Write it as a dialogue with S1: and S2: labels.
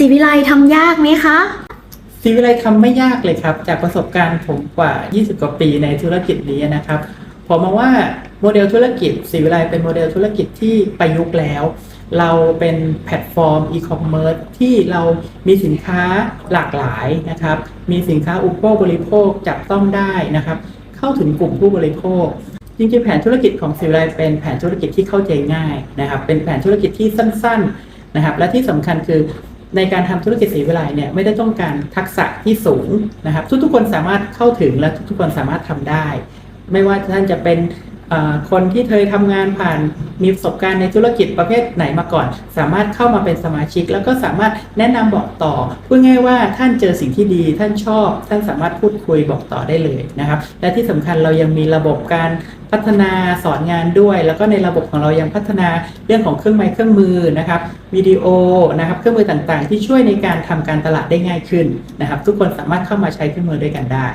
S1: ศิวิไลทำยากไหมคะ
S2: ซีวิไลทำไม่ยากเลยครับ จากประสบการณ์ผมกว่า 20 กว่าปีในธุรกิจนี้นะครับ ผมมองว่าโมเดลธุรกิจซีวิไลเป็นโมเดลธุรกิจที่ประยุกต์แล้ว เราเป็นแพลตฟอร์มอีคอมเมิร์ซที่เรามีสินค้าหลากหลายนะครับ มีสินค้าอุปโภคบริโภคจับต้องได้นะครับ เข้าถึงกลุ่มผู้บริโภคจริงๆแผนธุรกิจของซีวิไลเป็นแผนธุรกิจที่เข้าใจง่ายนะครับ เป็นแผนธุรกิจที่สั้น ๆนะครับ และที่สำคัญคือ ในการทำธุรกิจสีวิไลเนี่ยไม่ได้ต้องการทักษะที่สูงนะครับ ทุกๆคนสามารถเข้าถึงและทุกๆคนสามารถทำได้ ไม่ว่าท่านจะเป็น คนที่เคยทำงานผ่านมีประสบการณ์ในธุรกิจประเภทไหนมาก่อน สามารถเข้ามาเป็นสมาชิก แล้วก็สามารถแนะนำบอกต่อพูดง่ายว่าท่านเจอสิ่งที่ดี ท่านชอบ ท่านสามารถพูดคุยบอกต่อได้เลยนะครับ และที่สำคัญเรายังมีระบบการพัฒนาสอนงานด้วย แล้วก็ในระบบของเรายังพัฒนาเรื่องของเครื่องไม้เครื่องมือนะครับวิดีโอนะครับเครื่องมือต่างๆ ที่ช่วยในการทำการตลาดได้ง่ายขึ้นนะครับ ทุกคนสามารถเข้ามาใช้เครื่องมือด้วยกันได้